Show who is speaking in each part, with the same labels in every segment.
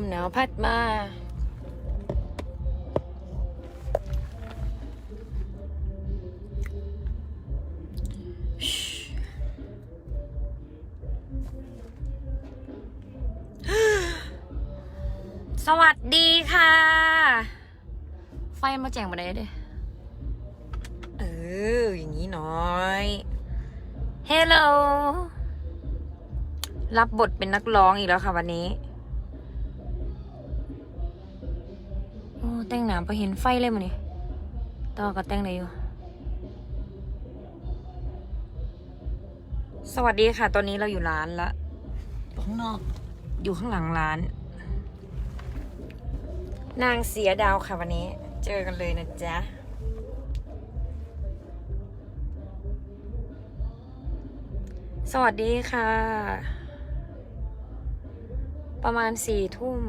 Speaker 1: มหนาวพัดมาสวัสดีค่ะ ไฟมาแจ้งมาได้เด้เออ อย่างนี้หน้อยเฮลโลรับบทเป็นนักร้องอีกแล้วค่ะวันนี้ แต่งหนาไปเห็นไฟเลยมันนี่ต่อก็แต่งได้อยู่ สวัสดีค่ะ ตอนนี้เราอยู่ร้านละข้างนอก อยู่ข้างหลังร้าน นางเสียดาวค่ะวันนี้ เจอกันเลยนะจ๊ะสวัสดีค่ะ ประมาณสี่ทุ่ม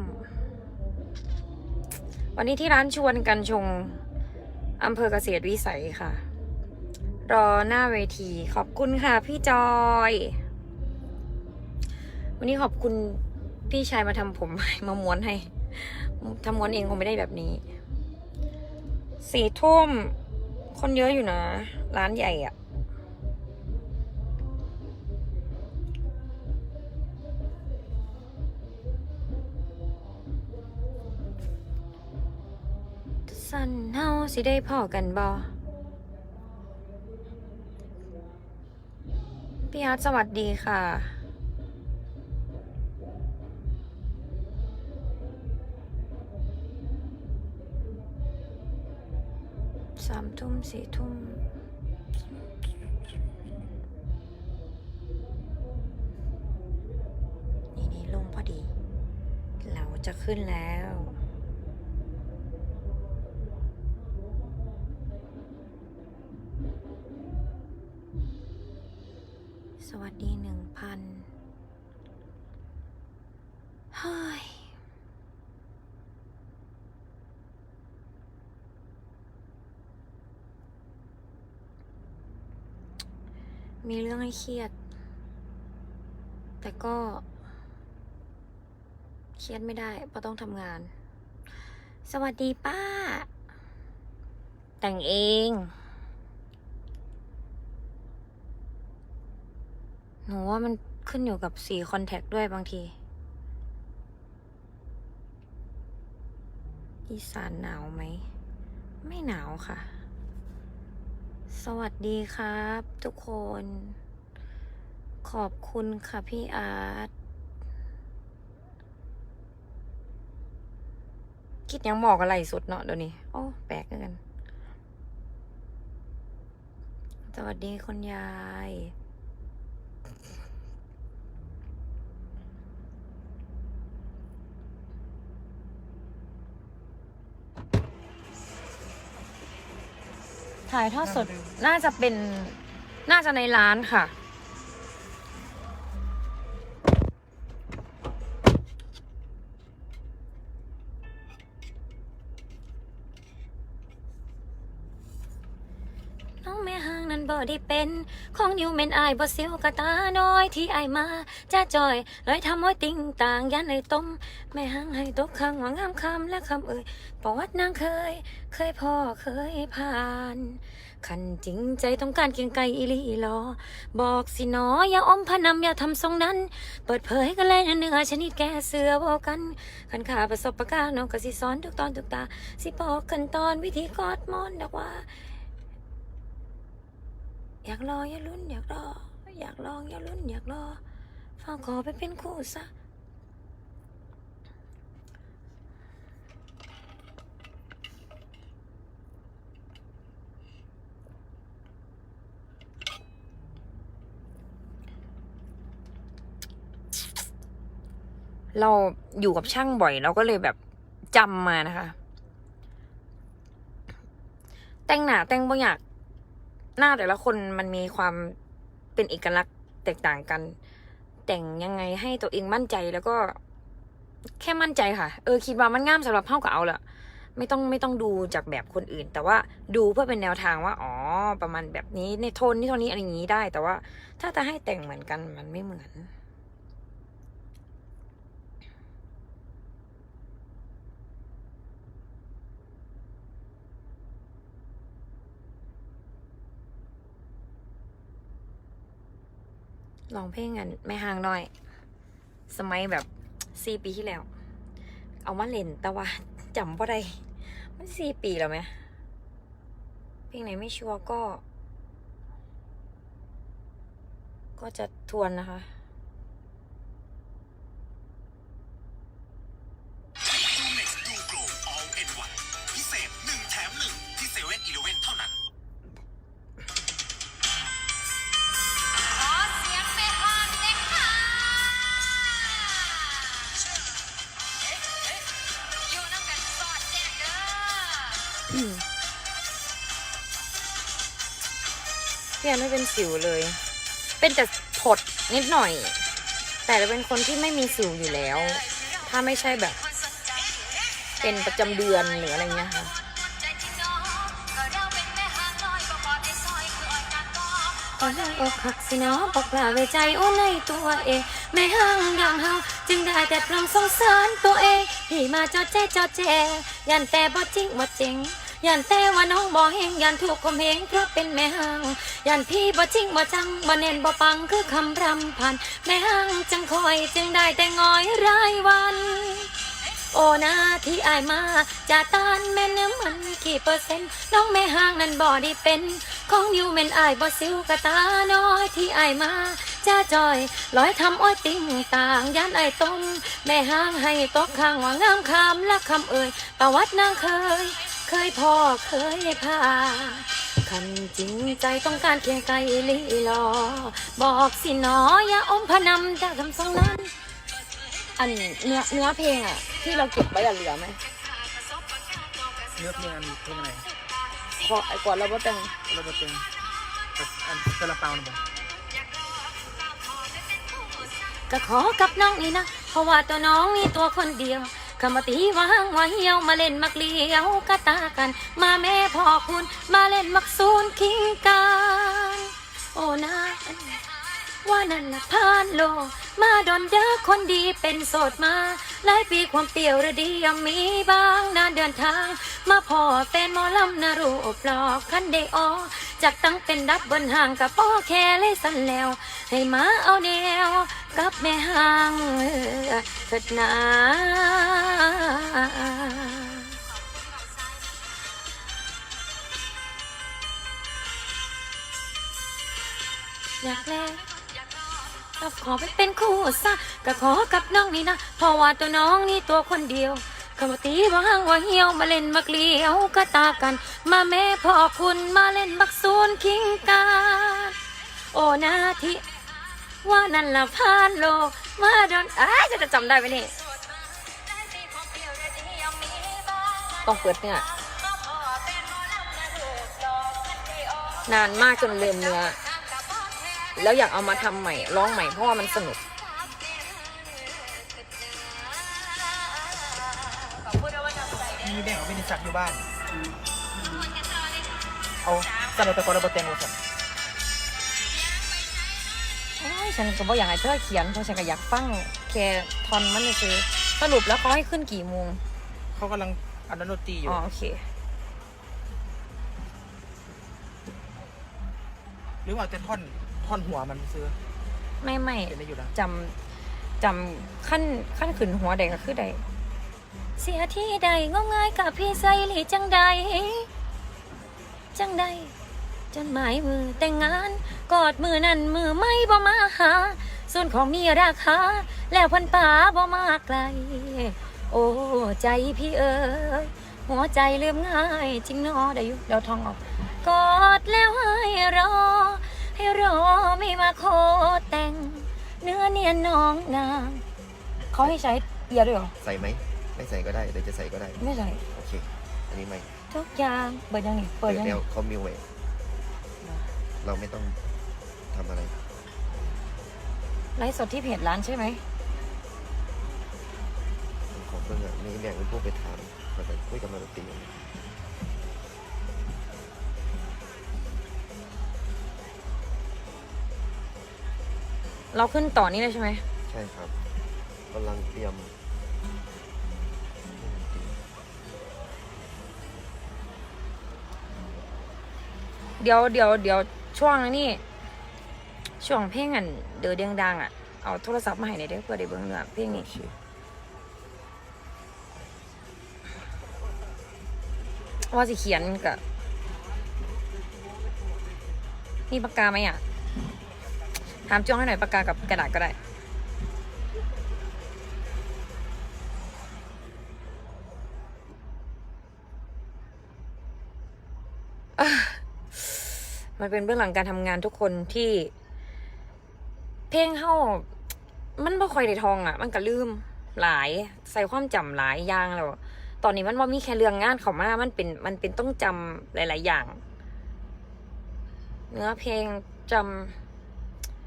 Speaker 1: วันนี้ที่ร้านชวนกันชงอำเภอเกษตรวิสัยค่ะ รอหน้าเวทีขอบคุณค่ะพี่จอย วันนี้ขอบคุณพี่ชายมาทำผมมาม้วนให้ทำม้วนเองคงไม่ได้แบบนี้สี่ทุ่มคนเยอะอยู่นะ ร้านใหญ่อะ สั่นเฮาสิได้พอกันบ่พี่อาร์ตสวัสดีค่ะ สามทุ่มสี่ทุ่มนี่นี่ลงพอดี เราจะขึ้นแล้ว มีเรื่องให้เครียด แต่ก็ เครียดไม่ได้เพราะต้องทำงาน สวัสดีป้า แต่งเอง หนูว่ามันขึ้นอยู่กับสีคอนแทคด้วยบางทีอีสานหนาวไหม ไม่หนาวค่ะ สวัสดีครับ ทุกคน ขอบคุณค่ะพี่อาร์ตคิดยังบอกอะไรสุดเนาะเดี๋ยวนี้โอ้แปลกเหมือนกัน สวัสดีคุณยาย ถ่ายทอดสดน่าจะเป็นน่าจะในร้านค่ะ เป็น ของนิวเมนอายบ่เสียวกะตาน้อยที่อายมาจ้าจอยลอยทำห้อยติ่งต่างยันเลยต้ม แม่ห้างให้ตกข้างหว่างามคำและคำเอ่ยประวัตินางเคย เคยพ่อเคยผ่านคันจริงใจต้องการเกียงไกลอีลีลอ บอกสิหนออย่าอมพนำอย่าทำทรงนั้น เปิดเผยกันเลยนะเนื้อชนิดแกเสือบอกกัน ขันขาประสบการน้องก็สิสอนทุกตอนทุกตา สิบอกกันตอนวิธีกอดมอนดอกว่า อยากรออย่าลุ้นอยากรอ อยากลองอย่าลุ้นอยากรอเฝ้าขอไปเป็นคู่ซะเราอยู่กับช่างบ่อยเราก็เลยแบบจำมานะคะ แต่งหนาแต่งบางอย่าง หน้าแต่ละคนมันมีความเป็นเอกลักษณ์แตกต่างกัน แต่งยังไงให้ตัวเองมั่นใจแล้วก็แค่มั่นใจค่ะ เออคิดว่ามันงามสำหรับเท่ากับเอาละไม่ต้องไม่ต้องดูจากแบบคนอื่น แต่ว่าดูเพื่อเป็นแนวทางว่า อ๋อ ประมาณแบบนี้ในโทนนี้โทนนี้อะไรอย่างนี้ได้ แต่ว่าถ้าจะให้แต่งเหมือนกันมันไม่เหมือน ร้องเพลงกันไม่ห่างหน่อย สมัยแบบสี่ปีที่แล้ว เอามาเล่นแต่ว่าจำบ่ได้มันสี่ปีแล้วไหมเพลงไหนไม่ชัวร์ก็ ก็จะทวนนะคะ
Speaker 2: พี่แอน
Speaker 1: ไม่เป็นสิวเลย เป็นแต่ผดนิดหน่อย แต่เราเป็นคนที่ไม่มีสิวอยู่แล้ว ถ้าไม่ใช่แบบ เป็นประจำเดือนหรืออะไรเงี้ยค่ะ
Speaker 3: ใจจริงเนาะก็เราเป็นแม่ฮ้างน้อยบ่พอนนักก็
Speaker 1: ตอกหักสิเนาะบอกลาไว้ใจโอ้ในตัวเองแม่ห้างย่างเฮาจึงได้แต่ปลงสงสารตัวเองที่มาจอแจจอแจยันแต่บ่จริงบ่จริงยันแต่ว่าน้องบ่เฮงยันถูกข่มเหงเพราะเป็นแม่ห้าง ยันพี่บ่จริงบ่จังบ่เน้นบ่ปังคือคำรำพัน แม่ห้างจังคอยจึงได้แต่งอยรายวัน โอ้นาที่อายมาจะตานแม่น้ำมันกี่เปอร์เซ็นต์น้องแม่ห้างนั้นบ่ได้เป็น ของนิวเมนอายบ่ซิวกะตาน้อยที่อายมาจ้าจอยลอยทำอ้อยติ่งต่างยันไอต้มแม่ห้างให้ตกข้างว่างามคำละคำเอ่ยประวัตินางเคย เคยพ่อเคยพา คันจริงใจต้องการเคียงไกลลีลอ บอกสิหนออย่าอมพนำจากคำสองนั้น อันเนื้อเนื้อเพลงอะที่เราเก็บไว้อะเหลือไหม
Speaker 4: เนื้อเพลงอันเพลงอะไร
Speaker 1: ขอไอ้ก่อนเราบ่แต่ง
Speaker 4: เราจะเป็นแบบอันซาลาเปานะบอก
Speaker 1: ก็ขอกับน้องนี่นะ เพราะว่าตัวน้องมีตัวคนเดียว คำว่าตีว่างวาเหี่ยวมาเล่นมักเลี้ยวกะตากัน มาแม่พ่อคุณมาเล่นมักซูนคิงกันโอ้นะว่านั่นละพานโล มาดอนเด้อคนดีเป็นโสดมา หลายปีความเปรียวระดียังมีบ้างนานเดินทาง มาพอแฟนหมอลำนารูปหลอกคันได้ออ จากตั้งเป็นดับบนห่างกับพ่อแค่เลยสันแล้ว ให้มาเอาแนวกับแม่ห่างเถิดนาอยากแลกก็ขอไปเป็นคู่ซะก็ขอกับน้องนี่นะเพราะว่าตัวน้องนี่ตัวคนเดียว คำว่าตีว่าห่างว่าเหี่ยวมาเล่นมักเลี้ยวก็ตากัน มาแม่พ่อคุณมาเล่นมักซูนคิงกันโอ้นาทีว่านั่นละพานโล มาดอนอ้าจะจะจำได้ไหมนี่ต้องเปิดเนี่ยนานมากจนลืมเนื้อแล้วอยากเอามาทำใหม่ร้องใหม่เพราะว่ามันสนุก
Speaker 4: มีแบ่งเอาไปในซักอยู่บ้าน เอาซาลาเปาเราบะแตงโมสัน
Speaker 1: โอ้ยฉันก็บอกอยากให้เธอเขียนเพราะฉันก็อยากฟังแค่ทอนมันเลยคือสรุปแล้วเขาให้ขึ้นกี่โมง
Speaker 4: เขากำลังอันนั้นดนตรีอยู่
Speaker 1: อ๋อโอเค
Speaker 4: หรือว่าจะท่อนท่อนหัวมันซื้อ
Speaker 1: ไม่ไม่
Speaker 4: เห็นได้อยู่นะ
Speaker 1: จำจำขั้นขั้นขึ้นหัวใดก็คือใด เสียที่ใดงมงายกับพี่ใส่หรือจังใด จังใดจนหมายมือแต่งงาน กอดมือนั่นมือไม่บ่มาหา ส่วนของมีราคา แล้วพันป่าบ่มาไกล โอ้ใจพี่เอ๋ยหัวใจลืมง่ายจริงนอได้ยุเดี๋ยวทองออก กอดแล้วให้รอ ให้รอไม่มาโคแต่ง เนื้อเนียนน้องนางเขาให้ใช้เอียด้วยเหรอ
Speaker 5: ใส่ไหม ไม่ใส่ก็ได้เดี๋ยวจะใส่ก็ได้
Speaker 1: ไม่ใส่
Speaker 5: โอเค อันนี้ไม่
Speaker 1: ทุกอย่างเปิดยังนี่เปิดยัง
Speaker 5: แล้
Speaker 1: นี่
Speaker 5: วเขามิวไว้เราไม่ต้องทำอะไร
Speaker 1: ไลฟ์สดที่เพจร้านใช่ไหม
Speaker 5: ของเพื่อนอะมีแบ่งเป็นผู้ไปถามเขาจะคุยกับมาดนตรี
Speaker 1: เราขึ้นต่อนี้เลยใช่ไหม
Speaker 5: ใช่ครับกำลังเตรียม
Speaker 1: เดี๋ยวเดี๋ยวเดี๋ยวช่วงนี้ช่วงเพลงอันเดือดดังๆอะเอาโทรศัพท์มาให้หน่อยเด้อเพื่อได้เบิ่งเนื้อเพลงนี้ว่าสิเขียนกับมีปากกาไหมอะถามจ้องให้หน่อยปากกากับกระดาษก็ได้ มันเป็นเบื้องหลังการทำงานทุกคนที่ เพลงเฮามันบ่ค่อยได้ทองอะ มันก็ลืมหลาย ใส่ความจำหลายอย่างแล้วตอนนี้มันว่ามีแค่เรื่องงานเขามา มันเป็น มันเป็นต้องจำหลาย ๆ อย่าง เนื้อเพลงจ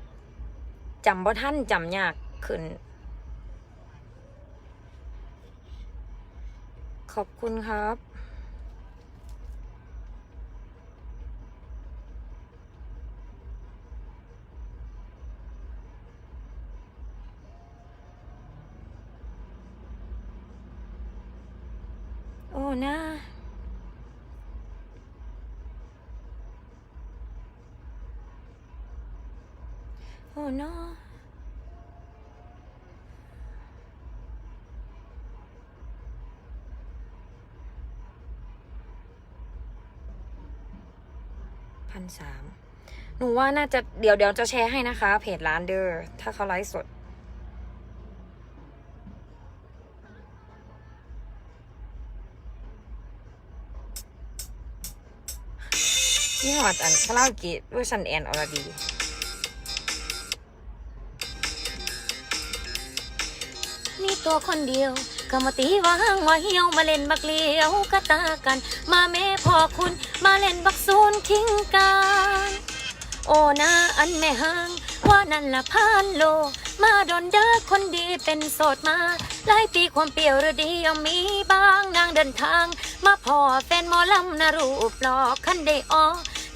Speaker 1: ำจำบ่ท่านจำยากขึ้น ขอบคุณครับ นะโอ้เนาะพันสามหนูว่าน่าจะเดี๋ยวเดี๋ยวจะแชร์ให้นะคะ เพจร้านเดอร์ถ้าเขาไลฟ์สด หอดอันคาราโอเกะเวอร์ชันแอนออรดีนี่ตัวคนเดียวก็มาตีว่างว่าเหี่ยวมาเล่นบักเลี้ยวกะตากัน มาแม่พ่อคุณมาเล่นบักซูนคิงกันโอ้นาอันแม่ห้าง ว่านั่นละพานโล มาโดนเด้อคนดีเป็นโสดมาหลายปีความเปรียวหรือดียังมีบ้างนางเดินทาง มาพอแฟนหมอลำนะรูปหลอกคันได้ออ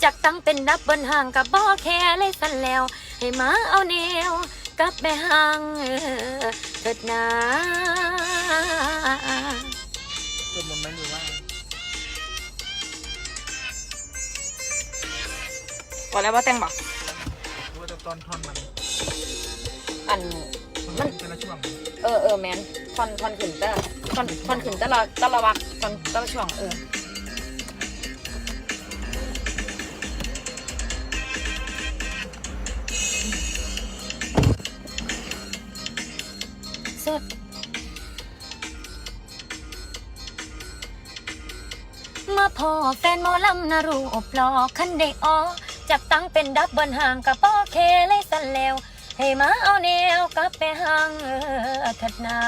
Speaker 1: จากตั้งเป็นดับเบิลห่างกับบ่แค่เลยสันแล้ว ให้มาเอาแนวกับแม่ห่างเออเถิดนา
Speaker 4: สวดมนต์ไหมหรือว่า
Speaker 1: บอกแล้วว่าแต่งบอก
Speaker 4: หรือว่าจะตอนท่อนมัน
Speaker 1: อัน
Speaker 4: มันแต่ละช่วง
Speaker 1: เออเออแมนทอนทอนขึ้นแต่ละทอนทอนขึ้นแต่ละแต่ละวักทอนแต่ละช่วงเออ พ่อแฟนหมอลำนะรูปหลอกคันได้ออจับตั้งเป็นดับเบิลห่างกับป้อเคเลยสันแล้ว ให้มาเอาแนวกลับไปห่างเออถัดนา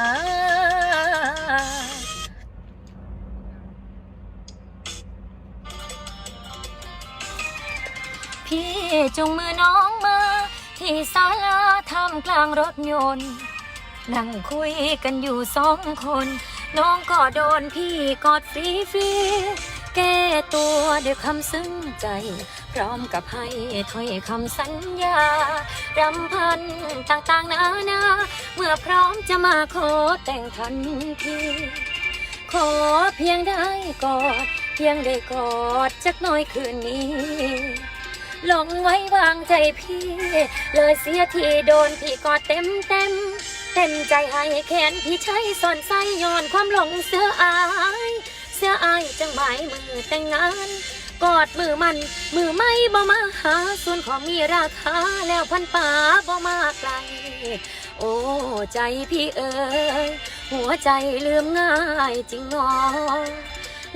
Speaker 1: พี่จงมือน้องมา ที่ศาลาทำกลางรถยนต์ นั่งคุยกันอยู่สองคน น้องก็โดนพี่กอดฟรีฟรี แก้ตัวด้วยคำซึ้งใจ พร้อมกับให้ถ้อยคำสัญญารำพันต่างๆนานา เมื่อพร้อมจะมาขอแต่งทันทีขอเพียงได้กอด เพียงได้กอดจักน่อยคืนนี้ลงไว้วางใจพี่ เลยเสียทีโดนพี่กอดเต็มเต็มเต็มใจให้แขนพี่ใช้สอนใส่ย้อนความหลงเสื้ออาย สื้อายจังหมายมือแต่งงาน กอดมือมัน มือไม่บ่มาหา ส่วนของมีราคาแล้วพันป่าบ่มาไกล โอ้ใจพี่เอ๋ยหัวใจลืมง่ายจริงหนอ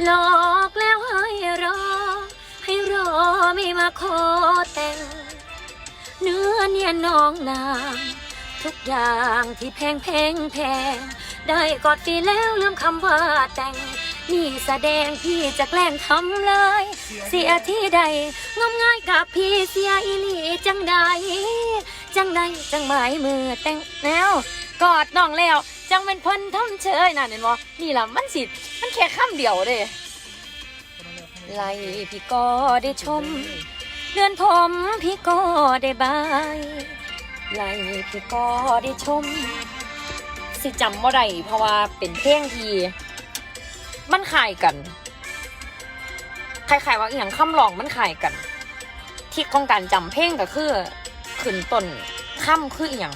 Speaker 1: หลอกแล้วให้รอ ให้รอไม่มาขอแต่ง เนื้อเนี่ยน้องนางทุกอย่างที่แพงแพงแพงได้กอดดีแล้วลืมคำว่าแต่ง นี่แสดงพี่จะแกล้งทำเลย เสียที่ใดงมง่ายกับพี่เสียอีหลีจังใด จังใดจังหมายมือแต่งแล้วกอดน้องแล้ว จังเป็นเพิ่นทำเชยน่ะเห็นบ่นี่ล่ะมันสิมันแค่คำเดียวเด้ไล่พี่ก็ได้ชม เดือนผมพี่ก็ได้บายไล่พี่ก็ได้ชม สิจำว่าไรเพราะว่าเป็นเพลงที่ มันขายกันคล้ายๆว่าอย่างคำลองมันขายกัน ที่ของการจำเพลงก็คือขึ้นต้นค่ำคืออย่าง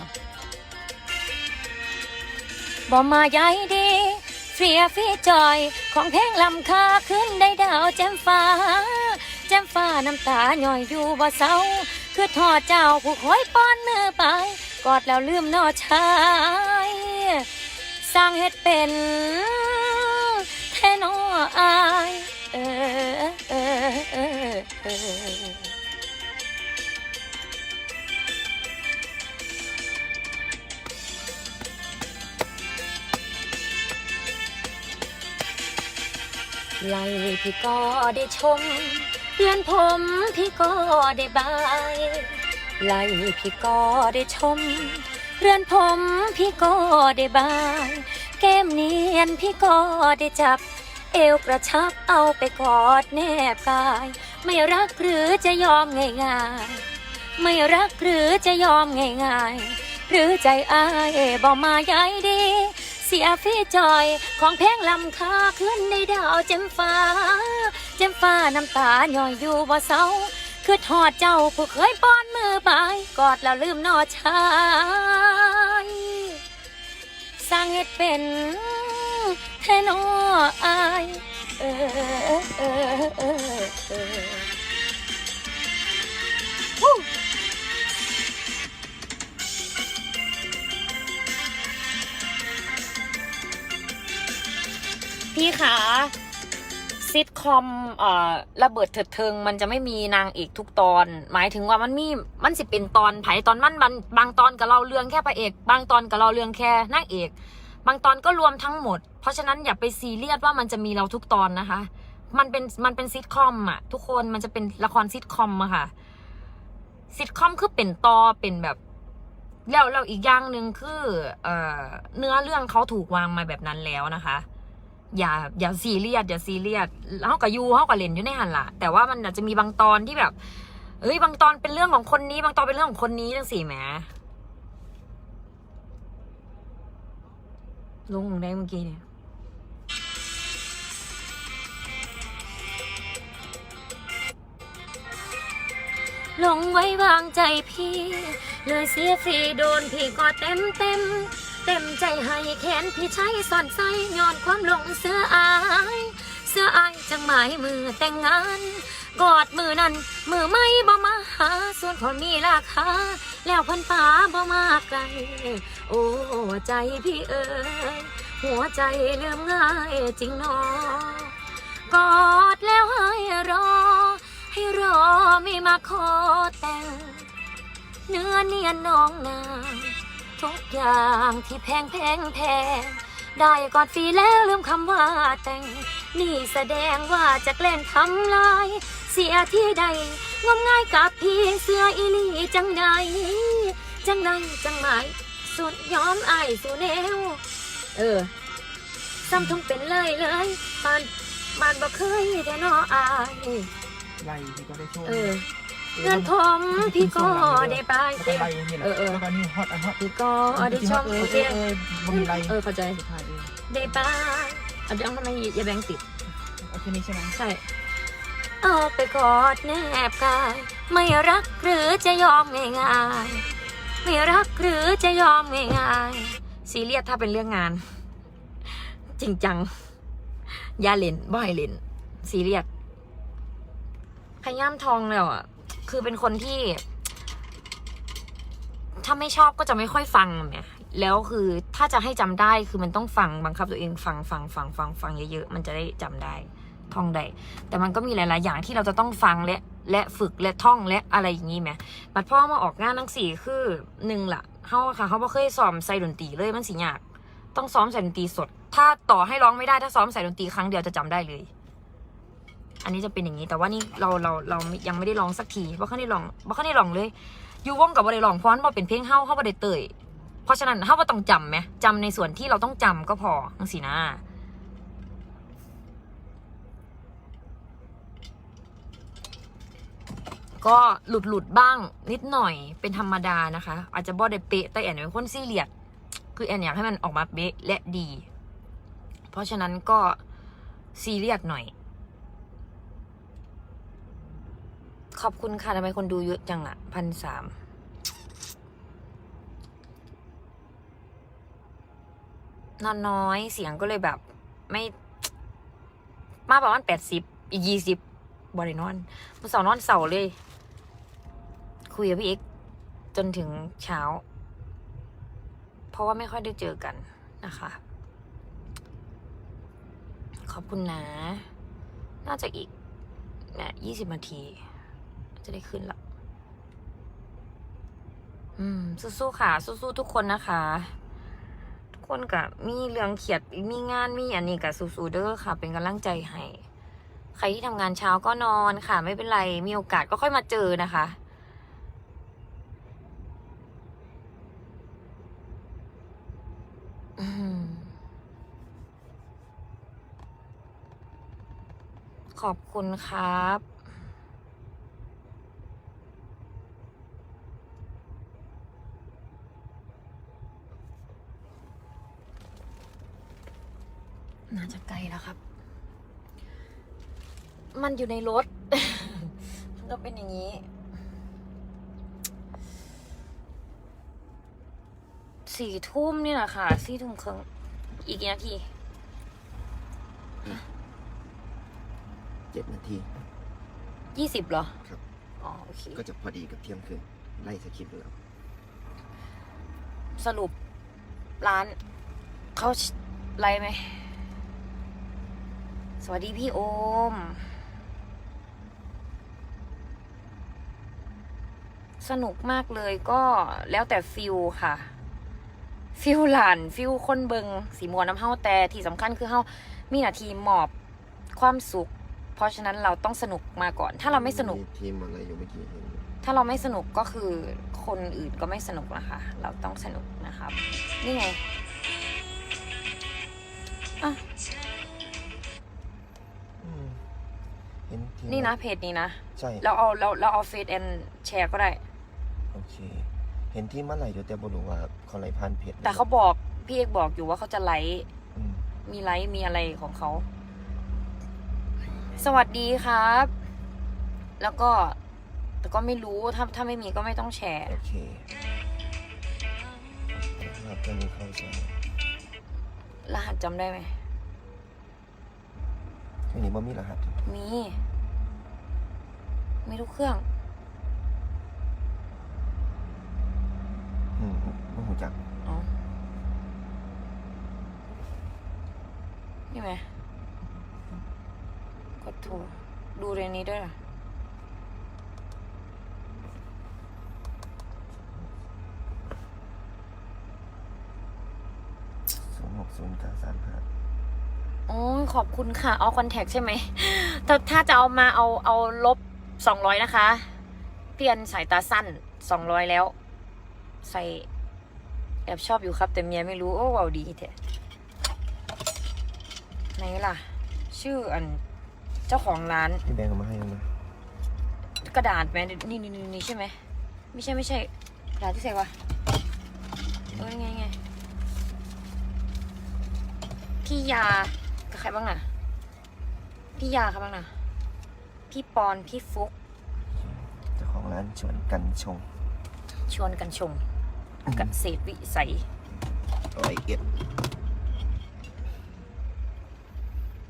Speaker 1: บ่มาใหญ่ดีเฟียฟีจอย ของเพลงลำคาขึ้นได้ดาวแจ่มฟ้า แจ่มฟ้าน้ำตาหน่อยอยู่บ่เศร้า คือทอดเจ้าผู้คอยป้อนมือไป กอดแล้วลืมนอชาย สร้างเฮ็ดเป็น อายเออเออเออเออไล่พี่ก็ได้ชม เรือนผมพี่ก็ได้บายไล่พี่ก็ได้ชมเรือนผมพี่ก็ได้บายแก้มเนียนพี่ก็ได้จับ เอวกระชับเอาไปกอดแนบกาย ไม่รักหรือจะยอมง่ายๆ ไม่รักหรือจะยอมง่ายๆ หรือใจอายบอกมาใยดี เสียฟีจอยของเพลงลำคาขึ้นในดาวเจมฟ้า เจมฟ้าน้ำตาหน่อยอยู่บ่เศร้าคือทอดเจ้าผู้เคยป้อนมือไปกอดแล้วลืมนอชายสร้างเฮ็ดเป็น ท่นออายเออเออเออเออพี่คะซิทคอมเอ่อระเบิดเถิดเทิง มันจะไม่มีนางเอกทุกตอน หมายถึงว่ามันมีมันสิเป็นตอนไผตอนมันมันบางตอนกับเราเรื่องแค่พระเอก บางตอนกับเราเรื่องแค่นางเอก บางตอนก็รวมทั้งหมด เพราะฉะนั้นอย่าไปซีเรียสว่ามันจะมีเราทุกตอนนะคะ มันเป็นมันเป็นซิทคอมอะทุกคนมันจะเป็นละครซิทคอมอะค่ะซิทคอมคือเป็นตอเป็นแบบแล้วแล้วอีกอย่างหนึ่งคือเอ่อเนื้อเรื่องเขาถูกวางมาแบบนั้นแล้วนะคะ อย่าอย่าซีเรียสอย่าซีเรียสเขากับยูเขากับเลนอยู่ในหันละแต่ว่ามันอาจจะมีบางตอนที่แบบเอ้ยบางตอนเป็นเรื่องของคนนี้ บางตอนเป็นเรื่องของคนนี้จังสี่แหม ลงได้เมื่อกี้เนี่ยหลงไว้วางใจพี่ เลยเสียฟรีโดนพี่ก็เต็มเต็ม เต็มใจให้แขนพี่ใช้สอนใส่ย้อนความหลงเสื้ออาย เสื้ออายจังหมายมือแต่งงาน กอดมือนั้น มือไม่บ่มาหา ส่วนคนมีราคา แล้วพันป่าบ่มาไกลโอ้ใจพี่เอ๋ยหัวใจเลื่อมง่ายจริงนอกอดแล้วให้รอ ให้รอไม่มาขอแต่ง เนื้อเนียนน้องนางทุกอย่างที่แพงแพงแพงได้กอดฟรีแล้วลืมคำว่าแต่ง นี่แสดงว่าจะแกล้งทำลาย เสียที่ใด งมง่ายกับพี่เสื้ออีหลีจังใดจังใดจังไหมสุดยอมอายสู่แนวเออซ้ำทงเป็นเลยเลยปานปานบ่เคยแต่นออาย
Speaker 4: ไล่พี่ก็ได้โชว์
Speaker 1: เออเงินผมพี่ก็ได้ไป
Speaker 4: แล้วก็
Speaker 1: เต็ม
Speaker 4: ไล่นี่แหละ
Speaker 1: เออเออ
Speaker 4: แล้วก็นี่ฮอตอันฮอต
Speaker 1: พี่ก็ได้ชม
Speaker 4: เอ
Speaker 1: โอ
Speaker 4: อ
Speaker 1: เค
Speaker 4: เออเออบนไล่
Speaker 1: เออเข้าใจ
Speaker 4: สุดท้ายเออ
Speaker 1: ได้ไปเอาเดี๋ยวทำไมอย่าแบงติด
Speaker 4: โอเคนี่ใช่ไหม
Speaker 1: ใช่ เอาไปกอดแนบกาย ไม่รักหรือจะยอมง่ายๆ ไม่รักหรือจะยอมง่ายๆซีเรียสถ้าเป็นเรื่องงาน จริงจัง ยาเล่นบ่อยเล่นซีเรียสพยายามทองแล้วอะ คือเป็นคนที่ ถ้าไม่ชอบก็จะไม่ค่อยฟังเนี่ยแล้วคือถ้าจะให้จำได้คือมันต้องฟังบังคับตัวเองฟังฟังฟังฟังฟังเยอะๆมันจะได้จำได้ ท่องได้แต่มันก็มีหลาย ๆ อย่างที่เราจะต้องฟังและและฝึกและท่องและอะไรอย่างนี้ไหมบัดพ่อมาออกงานทั้งสี่คือหนึ่งละเขาค่ะเขาบ่เคยซ้อมใส่ดนตรีเลยมันสิยาก ต้องซ้อมใส่ดนตรีสด ถ้าต่อให้ร้องไม่ได้ถ้าซ้อมใส่ดนตรีครั้งเดียวจะจำได้เลย อันนี้จะเป็นอย่างนี้แต่ว่านี่เราเราเรายังไม่ได้ร้องสักทีบ่ค่อยได้ร้องบ่ค่อยได้ร้องเลยอยู่วงกับบ่ได้ร้องเพราะมันบ่เป็นเพลงเฮาเฮาบ่ได้เตยเพราะฉะนั้นเฮาบ่ต้องจำไหมจำในส่วนที่เราต้องจำก็พอจังซี่นะ ก็หลุดหลุดบ้างนิดหน่อยเป็นธรรมดานะคะ อาจจะบ่ได้เป๊ะแต่แอนเป็นคนซี่เหลียด คือแอนอยากให้มันออกมาเป๊ะและดี เพราะฉะนั้นก็ซีเรียสหน่อย ขอบคุณค่ะทำไมคนดูเยอะจังอะพันสามนอนน้อยเสียงก็เลยแบบ ไม่มาประมาณแปดสิบอีกยี่สิบบริโนอนมันสองนอนเสาเลย คุยกับพี่เอ็กจนถึงเช้า เพราะว่าไม่ค่อยได้เจอกันนะคะ ขอบคุณนะ น่าจะอีกเนี่ยยี่สิบนาที จะได้ขึ้นละอืม สู้ๆค่ะ สู้ๆทุกคนนะคะ ทุกคนกับมีเรื่องเขียดมีงานมีอันนี้กับสู้ๆเด้อค่ะ เป็นกำลังใจให้ใครที่ทำงานเช้าก็นอนค่ะ ไม่เป็นไรมีโอกาสก็ค่อยมาเจอนะคะ ขอบคุณครับ น่าจะไกลแล้วครับ มันอยู่ในรถ มันก็เป็นอย่างนี้สี่ทุ่มนี่แหละค่ะสี่ทุ่มครึ่งอีกกี่นาที
Speaker 5: เจ็ดนาที
Speaker 1: ยี่สิบเหรอ
Speaker 5: ครับ
Speaker 1: อ๋อโอเค
Speaker 5: ก็จะพอดีกับเที่ยงคืนไล่สคริปต์ดูแล้ว
Speaker 1: สรุปร้านเขาไลฟ์ไหม สวัสดีพี่โอม สนุกมากเลยก็แล้วแต่ฟิลค่ะ ฟิลหลานฟิลคนเบิงสีมวนน้ำเฮาแต่ที่สำคัญคือเฮามีหน้าที่มอบความสุข เพราะฉะนั้นเราต้องสนุกมาก่อน ถ้าเราไม่สนุก
Speaker 5: มีทีมอะไรอยู่เมื่อกี้เห็นอยู่
Speaker 1: ถ้าเราไม่สนุกก็คือคนอื่นก็ไม่สนุกนะคะ เราต้องสนุกนะครับ นี่ไงอะ
Speaker 5: อืมเห็นทีม
Speaker 1: นี่นะเพจนี้นะ
Speaker 5: ใช่
Speaker 1: เราเอาเราเราเอาเฟซแอนแชร์ก็ได้
Speaker 5: โอเค เห็นทีมอะไรอยู่แต่บ่รู้ว่าเขาไล่ผ่านเพจ
Speaker 1: แต่เขาบอกพี่เอกบอกอยู่ว่าเขาจะไลฟ์
Speaker 5: อืม
Speaker 1: มีไลฟ์มีอะไรของเขา สวัสดีครับ แล้วก็ แต่ก็ไม่รู้ถ้าถ้าไม่มีก็ไม่ต้องแชร์
Speaker 5: โอเคครับตอนนี้เข้าใจ
Speaker 1: รหัสจำได้ไหม
Speaker 5: อันนี้บ่มีรหัสอยู่
Speaker 1: มี มีทุกเครื่อง
Speaker 5: อืมบ่ฮู้จัก
Speaker 1: อ๋อ นี่ไหม กดถูกดูในนี้ด้วยเหรอ
Speaker 5: 060 935
Speaker 1: โอ้ยขอบคุณค่ะ เอาคอนแทคใช่ไหม ถ้าถ้าจะเอามาเอาเอาลบสองร้อยนะคะเปลี่ยนสายตาสั้นสองร้อยแล้ว ใส่แอบชอบอยู่ครับ แต่เมียไม่รู้ โอ้เว้าวดีแท้ไหนล่ะ ชื่ออัน เจ้าของร้าน
Speaker 5: พี่แบงค์เอามาให้แล้วนะ
Speaker 1: กระดาษไหมนี่นี่นี่นี่ใช่ไหมไม่ใช่ไม่ใช่กระดาษที่ใส่วะเออนี่ไงนี่ไงพี่ยากับใครบ้างน่ะพี่ยาใครบ้างน่ะพี่ปอนพี่ฟุก
Speaker 5: เจ้าของร้านชวนกันชง
Speaker 1: ชวนกันชงกันเศษวิสัย
Speaker 5: ร้อยเอ็ด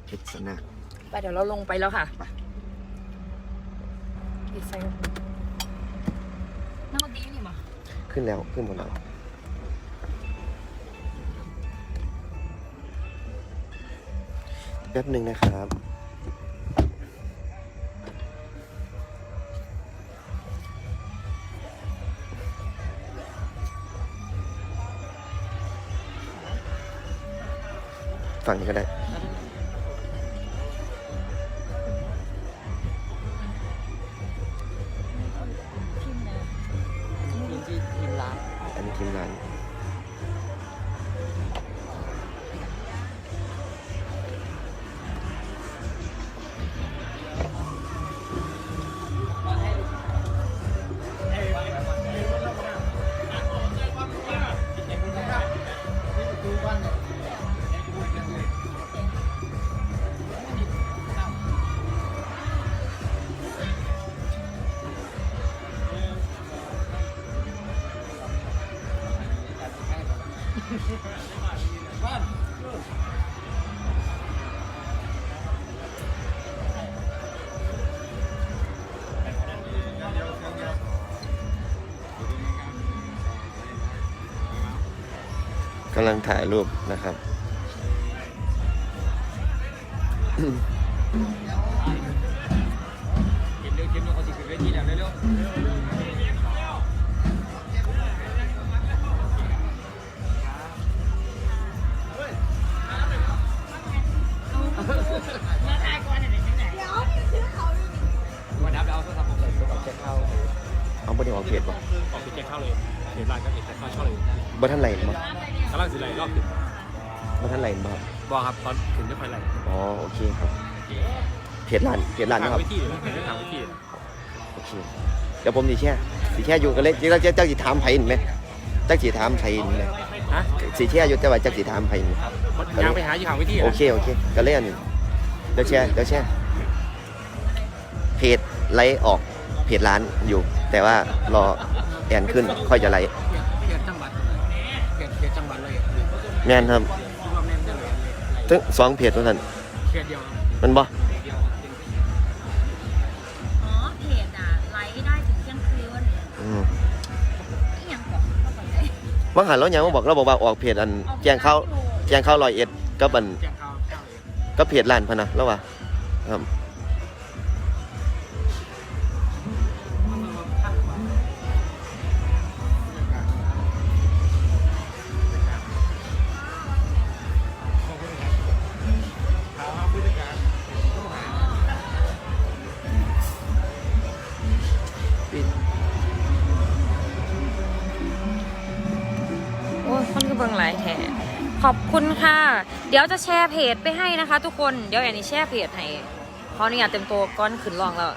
Speaker 5: พิษณะ
Speaker 1: ไปเดี๋ยวเราลงไปแล้วค่ะ
Speaker 5: ไป
Speaker 1: ปิดไฟนั่งดีนี่มา
Speaker 5: ขึ้นแล้วขึ้นหมดแล้วแป๊บหนึ่งนะครับ ฝั่งนี้ก็ได้ำลังถ่ายรูปนะครับ
Speaker 6: เก็บเร็วเก็บเร็วเขาสิขึ้นเวทีแล้วเร็ววันดับแล้วโทรศัพท์ผมเลยต้องเช็คเข้า
Speaker 5: เอาบ่ได้ออกเพจบ่
Speaker 6: ออกไปเช็คเข้าเลยเห็นร้านก็เห็นเช็คเข้าช่องเลย
Speaker 5: บ่ทันไหลบ่
Speaker 6: บ่
Speaker 5: ครับ
Speaker 6: บอกครับตอนถึงจะไปไหล
Speaker 5: อ๋อโอเคครับเพจร้านเพจร้าน
Speaker 6: ทา
Speaker 5: นะ
Speaker 6: ง
Speaker 5: ครับ
Speaker 6: วิธีเลยทางวิธี
Speaker 5: โอเค เดี๋ยวผมสิแช่สิแช่อยู่กันเลยจักจักจักสิถามไผนี่แหมจักสิถามไผนี่แหม
Speaker 6: ฮะ
Speaker 5: สิแช่อยู่แต่ว่าจักสิถามไผนี่
Speaker 6: ยางไปหาอยู่ทางวิธี
Speaker 5: โอเคโอเคก็เลยอันนี้เดี๋ยวแช่เดี๋ยวแช่เพจไลฟ์ออกเพจร้านอยู่ แต่ว่ารอแอนขึ้นค่อยจะไลฟ์
Speaker 6: เปลี่ยนจังหวัดเปลี่ยนเปลี่ยนจังหวัดเลย
Speaker 5: แม่นครับ ทั้งสองเพจว่าซั่น
Speaker 6: เปลี่ยนเดียว
Speaker 5: มันบ่
Speaker 3: อ๋อเพจอะไลฟ์ได้ถึงเที่ยงคืน
Speaker 5: อืม
Speaker 3: อีหยังก่อนก็ไปได้
Speaker 5: ว่างหันแล้วยังมาบอกเราบอกว่าออกเพจอันแจ้งเข้าแจ้งเข้าร้อยเอ็ดก็บัน
Speaker 6: แจ้งข่าวข่าวเลย
Speaker 5: ก็เพจร้านพะนะแล้วว่าครับ
Speaker 1: จะแชร์เพจไปให้นะคะ ทุกคน เดี๋ยวแอนนี่แชร์เพจให้ขออนุญาตเต็มตัวก้อนขึ้นลองแล้ว